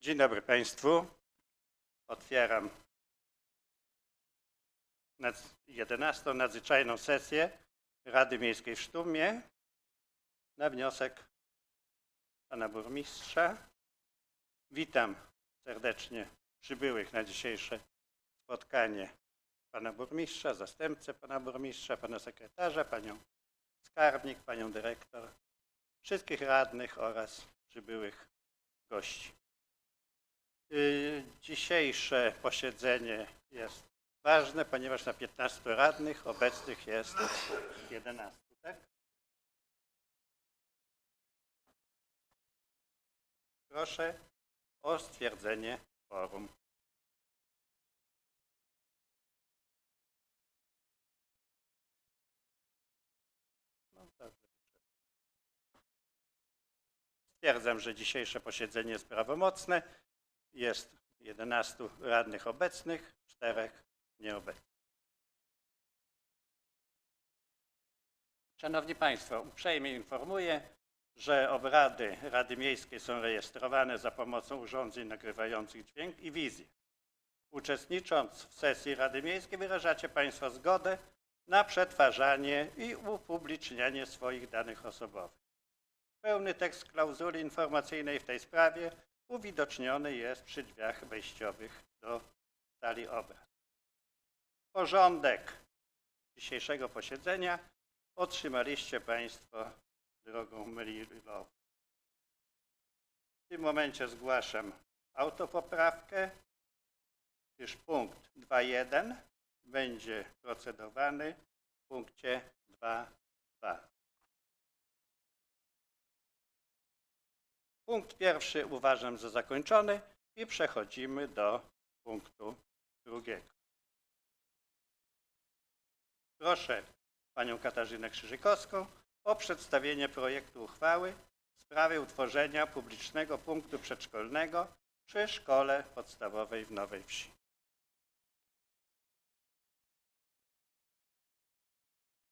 Dzień dobry Państwu. Otwieram nad- 11. nadzwyczajną sesję Rady Miejskiej w Sztumie na wniosek pana burmistrza. Witam serdecznie przybyłych na dzisiejsze spotkanie pana burmistrza, zastępcę pana burmistrza, pana sekretarza, panią skarbnik, panią dyrektor, wszystkich radnych oraz przybyłych gości. Y, Dzisiejsze posiedzenie jest ważne, ponieważ na 15 radnych obecnych jest 11. Tak? Proszę o stwierdzenie forum. Stwierdzam, że dzisiejsze posiedzenie jest prawomocne. Jest 11 radnych obecnych, 4 nieobecnych. Szanowni Państwo, uprzejmie informuję, że obrady Rady Miejskiej są rejestrowane za pomocą urządzeń nagrywających dźwięk i wizję. Uczestnicząc w sesji Rady Miejskiej wyrażacie Państwo zgodę na przetwarzanie i upublicznianie swoich danych osobowych. Pełny tekst klauzuli informacyjnej w tej sprawie uwidoczniony jest przy drzwiach wejściowych do sali obrad. Porządek dzisiejszego posiedzenia otrzymaliście Państwo drogą mailową. W tym momencie zgłaszam autopoprawkę, gdyż punkt 2.1 będzie procedowany w punkcie 2.2. Punkt pierwszy uważam za zakończony i przechodzimy do punktu drugiego. Proszę panią Katarzynę Krzyżykowską o przedstawienie projektu uchwały w sprawie utworzenia publicznego punktu przedszkolnego przy szkole podstawowej w Nowej Wsi.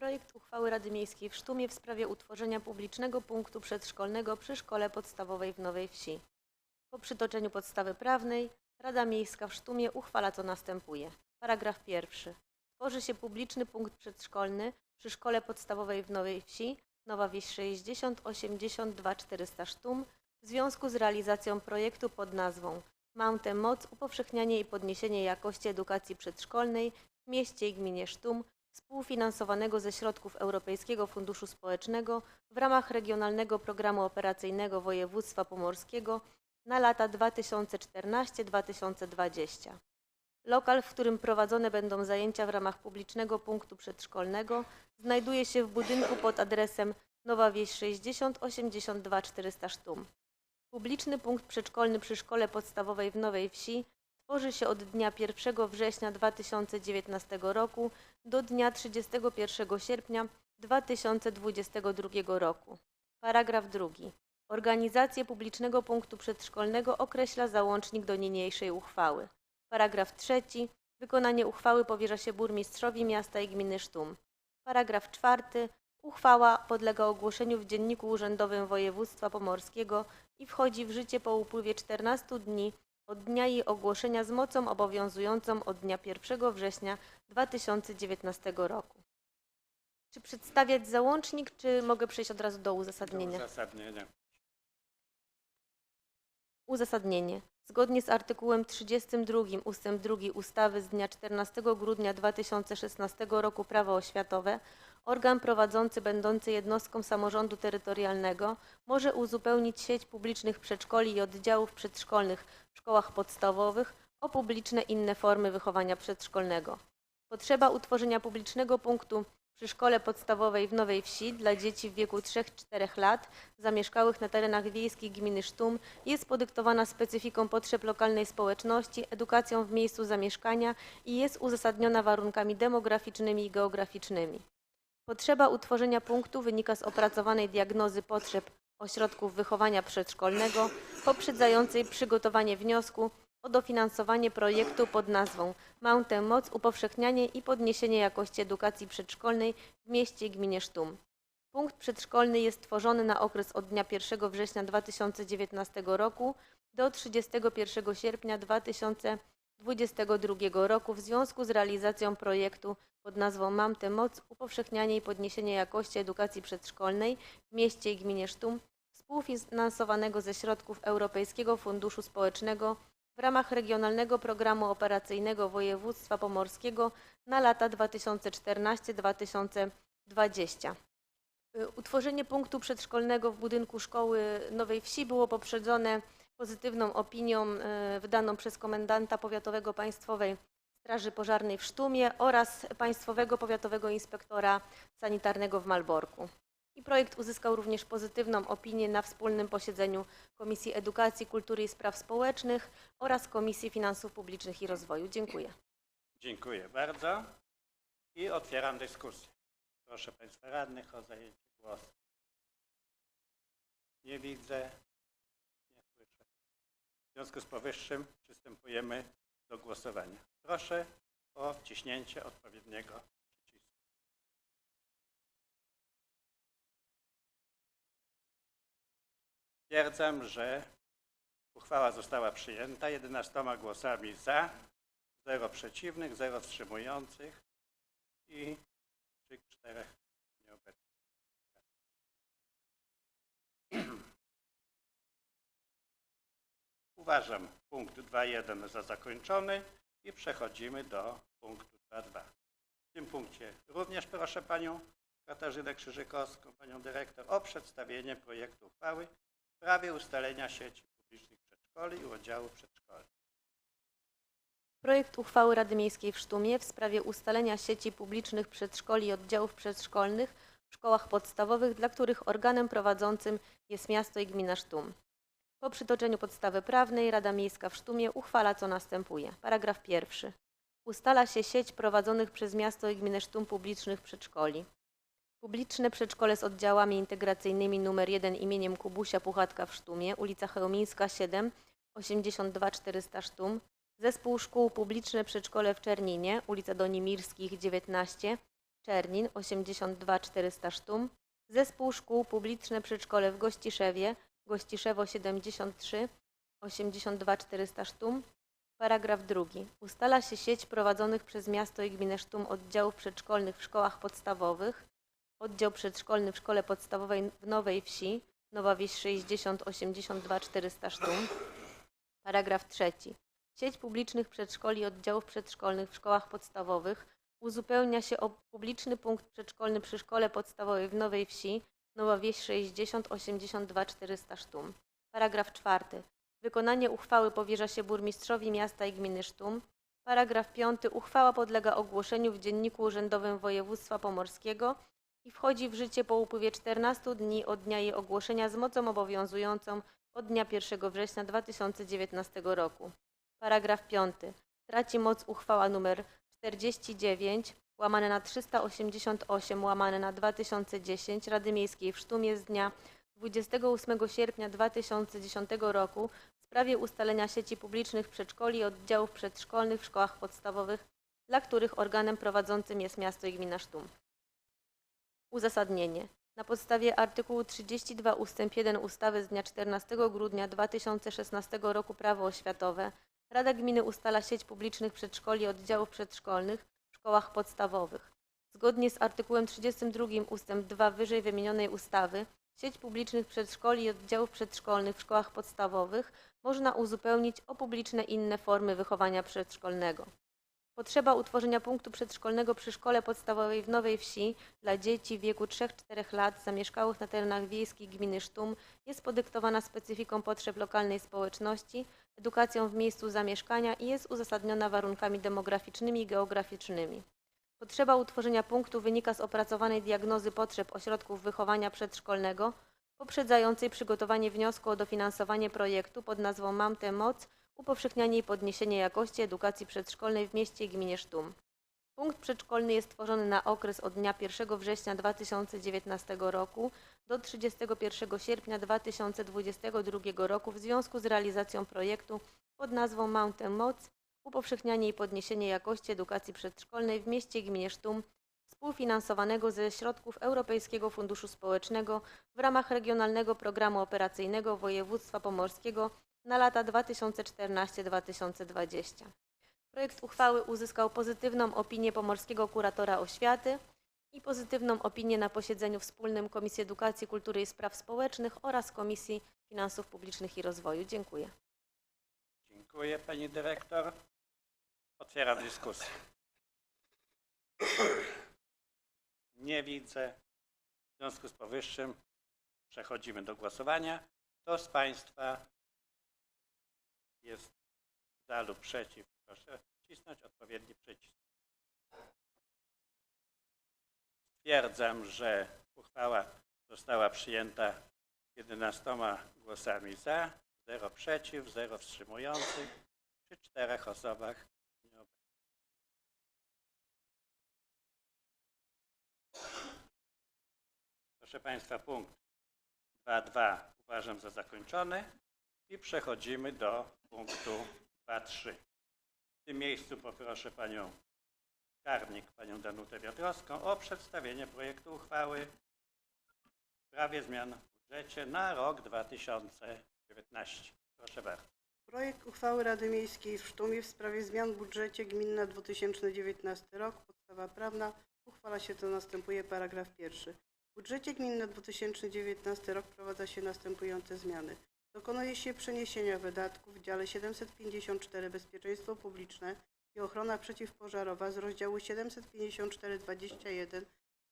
Projekt uchwały Rady Miejskiej w Sztumie w sprawie utworzenia publicznego punktu przedszkolnego przy szkole podstawowej w Nowej Wsi. Po przytoczeniu podstawy prawnej Rada Miejska w Sztumie uchwala co następuje. Paragraf pierwszy. Tworzy się publiczny punkt przedszkolny przy szkole podstawowej w Nowej Wsi, Nowa Wieś 60 82 400 Sztum w związku z realizacją projektu pod nazwą Mountem Moc upowszechnianie i podniesienie jakości edukacji przedszkolnej w mieście i gminie Sztum współfinansowanego ze środków Europejskiego Funduszu Społecznego w ramach Regionalnego Programu Operacyjnego Województwa Pomorskiego na lata 2014-2020. Lokal, w którym prowadzone będą zajęcia w ramach publicznego punktu przedszkolnego, znajduje się w budynku pod adresem Nowa Wieś 60 82 400 Sztum. Publiczny punkt przedszkolny przy szkole podstawowej w Nowej Wsi tworzy się od dnia 1 września 2019 roku do dnia 31 sierpnia 2022 roku. Paragraf drugi. Organizację publicznego punktu przedszkolnego określa załącznik do niniejszej uchwały. Paragraf trzeci. Wykonanie uchwały powierza się burmistrzowi miasta i gminy Sztum. Paragraf czwarty. Uchwała podlega ogłoszeniu w Dzienniku Urzędowym Województwa Pomorskiego i wchodzi w życie po upływie 14 dni od dnia jej ogłoszenia z mocą obowiązującą od dnia 1 września 2019 roku. Czy przedstawiać załącznik, czy mogę przejść od razu do Do uzasadnienia? uzasadnienia. Uzasadnienie. Zgodnie z artykułem 32 ust. 2 ustawy z dnia 14 grudnia 2016 roku Prawo oświatowe organ prowadzący będący jednostką samorządu terytorialnego może uzupełnić sieć publicznych przedszkoli i oddziałów przedszkolnych w szkołach podstawowych o publiczne inne formy wychowania przedszkolnego. Potrzeba utworzenia publicznego punktu przy szkole podstawowej w Nowej Wsi dla dzieci w wieku 3-4 lat zamieszkałych na terenach wiejskich gminy Sztum jest podyktowana specyfiką potrzeb lokalnej społeczności, edukacją w miejscu zamieszkania i jest uzasadniona warunkami demograficznymi i geograficznymi. Potrzeba utworzenia punktu wynika z opracowanej diagnozy potrzeb ośrodków wychowania przedszkolnego poprzedzającej przygotowanie wniosku o dofinansowanie projektu pod nazwą Mountem Moc upowszechnianie i podniesienie jakości edukacji przedszkolnej w mieście i gminie Sztum. Punkt przedszkolny jest tworzony na okres od dnia 1 września 2019 roku do 31 sierpnia 2022 roku w związku z realizacją projektu pod nazwą Mam tę moc upowszechnianie i podniesienie jakości edukacji przedszkolnej w mieście i gminie Sztum współfinansowanego ze środków Europejskiego Funduszu Społecznego w ramach Regionalnego Programu Operacyjnego Województwa Pomorskiego na lata 2014-2020. Y, Utworzenie punktu przedszkolnego w budynku szkoły Nowej Wsi było poprzedzone pozytywną opinią y, wydaną przez komendanta powiatowego Państwowej Straży Pożarnej w Sztumie oraz Państwowego Powiatowego Inspektora Sanitarnego w Malborku. I projekt uzyskał również pozytywną opinię na wspólnym posiedzeniu Komisji Edukacji, Kultury i Spraw Społecznych oraz Komisji Finansów Publicznych i Rozwoju. Dziękuję. Dziękuję bardzo i otwieram dyskusję. Proszę Państwa radnych o zajęcie głosu. Nie widzę, nie słyszę. W związku z powyższym przystępujemy do głosowania. Proszę o wciśnięcie odpowiedniego Stwierdzam, że uchwała została przyjęta 11 głosami za, 0 przeciwnych, 0 wstrzymujących i 3, 4 nieobecnych. Uważam punkt 2.1 za zakończony i przechodzimy do punktu 2.2. W tym punkcie również proszę Panią Katarzynę Krzyżykowską, Panią Dyrektor o przedstawienie projektu uchwały w sprawie ustalenia sieci publicznych przedszkoli i oddziałów przedszkolnych. Projekt uchwały Rady Miejskiej w Sztumie w sprawie ustalenia sieci publicznych przedszkoli i oddziałów przedszkolnych w szkołach podstawowych, dla których organem prowadzącym jest miasto i gmina Sztum. Po przytoczeniu podstawy prawnej Rada Miejska w Sztumie uchwala co następuje. Paragraf pierwszy. Ustala się sieć prowadzonych przez miasto i gminę Sztum publicznych przedszkoli. Publiczne przedszkole z oddziałami integracyjnymi nr 1 imieniem Kubusia Puchatka w Sztumie, ulica Chełmińska 7, 82 400 Sztum, Zespół Szkół Publiczne Przedszkole w Czerninie, ulica Donimirskich 19, Czernin 82 400 Sztum, Zespół Szkół Publiczne Przedszkole w Gościszewie, Gościszewo 73, 82 400 Sztum. Paragraf drugi. Ustala się sieć prowadzonych przez miasto i gminę Sztum oddziałów przedszkolnych w szkołach podstawowych, oddział przedszkolny w szkole podstawowej w Nowej Wsi, Nowa Wieś 60, 82 400 Sztum. Paragraf trzeci. Sieć publicznych przedszkoli i oddziałów przedszkolnych w szkołach podstawowych uzupełnia się o publiczny punkt przedszkolny przy szkole podstawowej w Nowej Wsi, Nowa Wieś 60 82 400 Sztum. Paragraf czwarty. Wykonanie uchwały powierza się burmistrzowi miasta i gminy Sztum. Paragraf piąty. Uchwała podlega ogłoszeniu w Dzienniku Urzędowym Województwa Pomorskiego i wchodzi w życie po upływie 14 dni od dnia jej ogłoszenia z mocą obowiązującą od dnia 1 września 2019 roku. Paragraf 5. Traci moc uchwała nr 49 łamane na 388 łamane na 2010 Rady Miejskiej w Sztumie z dnia 28 sierpnia 2010 roku w sprawie ustalenia sieci publicznych przedszkoli i oddziałów przedszkolnych w szkołach podstawowych, dla których organem prowadzącym jest miasto i gmina Sztum. Uzasadnienie. Na podstawie artykułu 32 ust. 1 ustawy z dnia 14 grudnia 2016 roku Prawo oświatowe Rada Gminy ustala sieć publicznych przedszkoli i oddziałów przedszkolnych w szkołach podstawowych. Zgodnie z artykułem 32 ust. 2 wyżej wymienionej ustawy sieć publicznych przedszkoli i oddziałów przedszkolnych w szkołach podstawowych można uzupełnić o publiczne inne formy wychowania przedszkolnego. Potrzeba utworzenia punktu przedszkolnego przy szkole podstawowej w Nowej Wsi dla dzieci w wieku 3-4 lat zamieszkałych na terenach wiejskich gminy Sztum jest podyktowana specyfiką potrzeb lokalnej społeczności, edukacją w miejscu zamieszkania i jest uzasadniona warunkami demograficznymi i geograficznymi. Potrzeba utworzenia punktu wynika z opracowanej diagnozy potrzeb ośrodków wychowania przedszkolnego, poprzedzającej przygotowanie wniosku o dofinansowanie projektu pod nazwą Mam tę moc upowszechnianie i podniesienie jakości edukacji przedszkolnej w mieście i gminie Sztum. Punkt przedszkolny jest tworzony na okres od dnia 1 września 2019 roku do 31 sierpnia 2022 roku w związku z realizacją projektu pod nazwą tę moc upowszechnianie i podniesienie jakości edukacji przedszkolnej w mieście i gminie Sztum współfinansowanego ze środków Europejskiego Funduszu Społecznego w ramach Regionalnego Programu Operacyjnego Województwa Pomorskiego na lata 2014-2020. Projekt uchwały uzyskał pozytywną opinię Pomorskiego Kuratora Oświaty i pozytywną opinię na posiedzeniu wspólnym Komisji Edukacji, Kultury i Spraw Społecznych oraz Komisji Finansów Publicznych i Rozwoju. Dziękuję. Dziękuję pani dyrektor. Otwieram dyskusję. Nie widzę. W związku z powyższym przechodzimy do głosowania. Kto z Państwa jest za lub przeciw? Proszę wcisnąć odpowiedni przycisk. Stwierdzam, że uchwała została przyjęta 11 głosami za, 0 przeciw, 0 wstrzymujących, przy czterech osobach. Proszę Państwa, punkt 2.2 uważam za zakończony i przechodzimy do punktu 2.3. W tym miejscu poproszę Panią skarbnik, Panią Danutę Wiatrowską o przedstawienie projektu uchwały w sprawie zmian w budżecie na rok 2019. Proszę bardzo. Projekt uchwały Rady Miejskiej w Sztumie w sprawie zmian w budżecie gmin na 2019 rok. Podstawa prawna. Uchwala się to następuje paragraf pierwszy. W budżecie gmin na 2019 rok wprowadza się następujące zmiany. Dokonuje się przeniesienia wydatków w dziale 754 Bezpieczeństwo Publiczne i Ochrona Przeciwpożarowa z rozdziału 754.21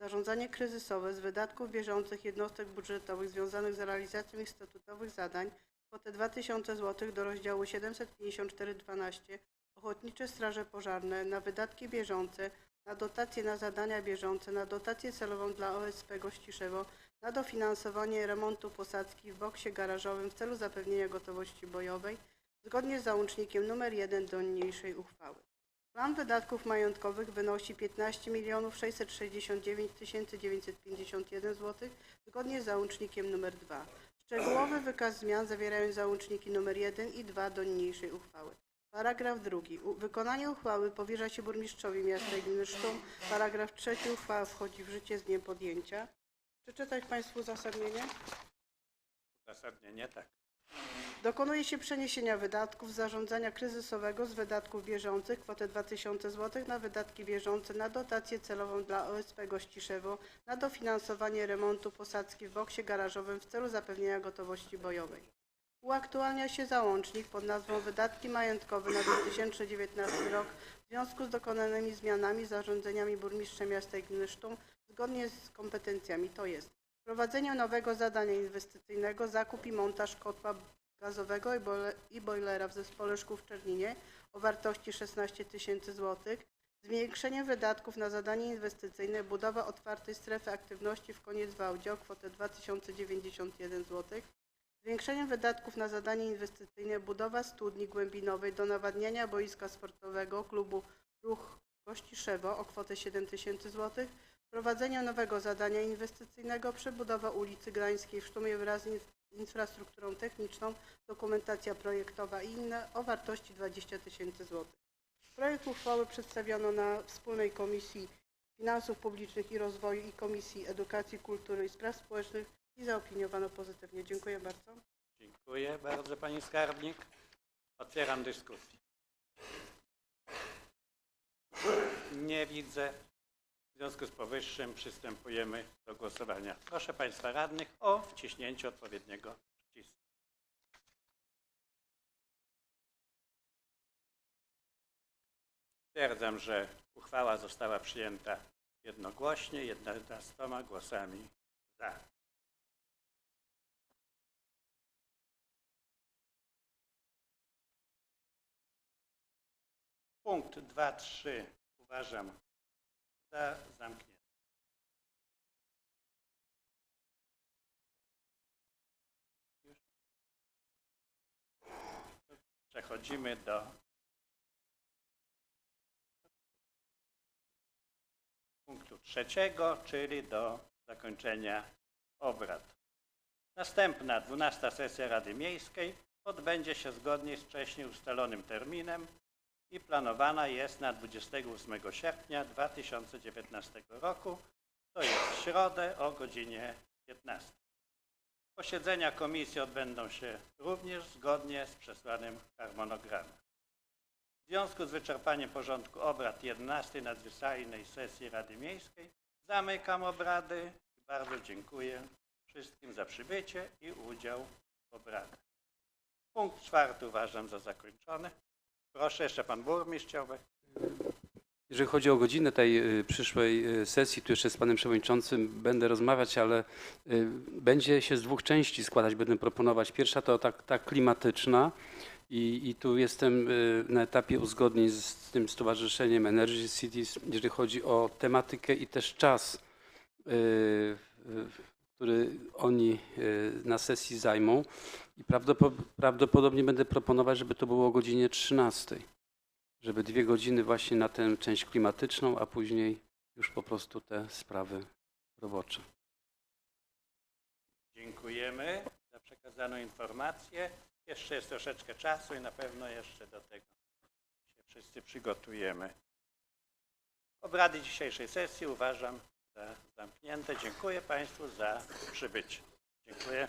Zarządzanie kryzysowe z wydatków bieżących jednostek budżetowych związanych z realizacją ich statutowych zadań kwotę 2000 zł do rozdziału 754.12 Ochotnicze Straże Pożarne na wydatki bieżące, na dotacje na zadania bieżące, na dotację celową dla OSP Gościszewo, na dofinansowanie remontu posadzki w boksie garażowym w celu zapewnienia gotowości bojowej, zgodnie z załącznikiem nr 1 do niniejszej uchwały. Plan wydatków majątkowych wynosi 15 669 951 zł, zgodnie z załącznikiem nr 2. Szczegółowy wykaz zmian zawierają załączniki nr 1 i 2 do niniejszej uchwały. Paragraf drugi. Wykonanie uchwały powierza się burmistrzowi miasta i gminy Sztum. Paragraf trzeci. Uchwała wchodzi w życie z dniem podjęcia. Przeczytać Państwu uzasadnienie? Uzasadnienie tak. Dokonuje się przeniesienia wydatków z zarządzania kryzysowego z wydatków bieżących kwotę 2000 zł na wydatki bieżące na dotację celową dla OSP Gościszewo na dofinansowanie remontu posadzki w boksie garażowym w celu zapewnienia gotowości bojowej. Uaktualnia się załącznik pod nazwą Wydatki majątkowe na 2019 rok w związku z dokonanymi zmianami zarządzeniami burmistrza miasta i gminy Sztum zgodnie z kompetencjami, to jest Wprowadzenie nowego zadania inwestycyjnego zakup i montaż kotła gazowego i bojle- i bojlera w zespole szkół w Czerninie o wartości 16 tysięcy złotych, zwiększenie wydatków na zadanie inwestycyjne budowa otwartej strefy aktywności w koniec Wałdzie o kwotę 2091 zł, zwiększenie wydatków na zadanie inwestycyjne budowa studni głębinowej do nawadniania boiska sportowego klubu Ruch Kościszewo o kwotę 7 tysięcy złotych, Wprowadzenie nowego zadania inwestycyjnego przebudowa ulicy Grańskiej w Sztumie wraz z in- infrastrukturą techniczną, dokumentacja projektowa i inne o wartości 20 tysięcy złotych. Projekt uchwały przedstawiono na wspólnej Komisji Finansów Publicznych i Rozwoju i Komisji Edukacji, Kultury i Spraw Społecznych i zaopiniowano pozytywnie. Dziękuję bardzo. Dziękuję bardzo Pani Skarbnik. Otwieram dyskusję. Nie widzę. W związku z powyższym przystępujemy do głosowania. Proszę Państwa radnych o wciśnięcie odpowiedniego przycisku. Stwierdzam, że uchwała została przyjęta jednogłośnie, 11 głosami za. Punkt 2.3 uważam za zamknięty. Już? Przechodzimy do punktu trzeciego, czyli do zakończenia obrad. Następna, 12 sesja Rady Miejskiej odbędzie się zgodnie z wcześniej ustalonym terminem i planowana jest na 28 sierpnia 2019 roku, to jest w środę o godzinie 15. Posiedzenia komisji odbędą się również zgodnie z przesłanym harmonogramem. W związku z wyczerpaniem porządku obrad 11 nadzwyczajnej sesji Rady Miejskiej zamykam obrady i bardzo dziękuję wszystkim za przybycie i udział w obradach. Punkt czwarty uważam za zakończony. Proszę, jeszcze pan burmistrz chciałby. Jeżeli chodzi o godzinę tej y, przyszłej y, sesji, tu jeszcze z panem przewodniczącym będę rozmawiać, ale y, będzie się z dwóch części składać, będę proponować. Pierwsza to tak, ta klimatyczna i, i tu jestem na etapie uzgodnień z, tym stowarzyszeniem Energy Cities, jeżeli chodzi o tematykę i też czas, który oni na sesji zajmą. I prawdopo- prawdopodobnie będę proponować, żeby to było o godzinie 13 żeby dwie godziny właśnie na tę część klimatyczną, a później już po prostu te sprawy robocze. Dziękujemy za przekazaną informację. Jeszcze jest troszeczkę czasu i na pewno jeszcze do tego się wszyscy przygotujemy. Obrady dzisiejszej sesji uważam za zamknięte. Dziękuję Państwu za przybycie. Dziękuję.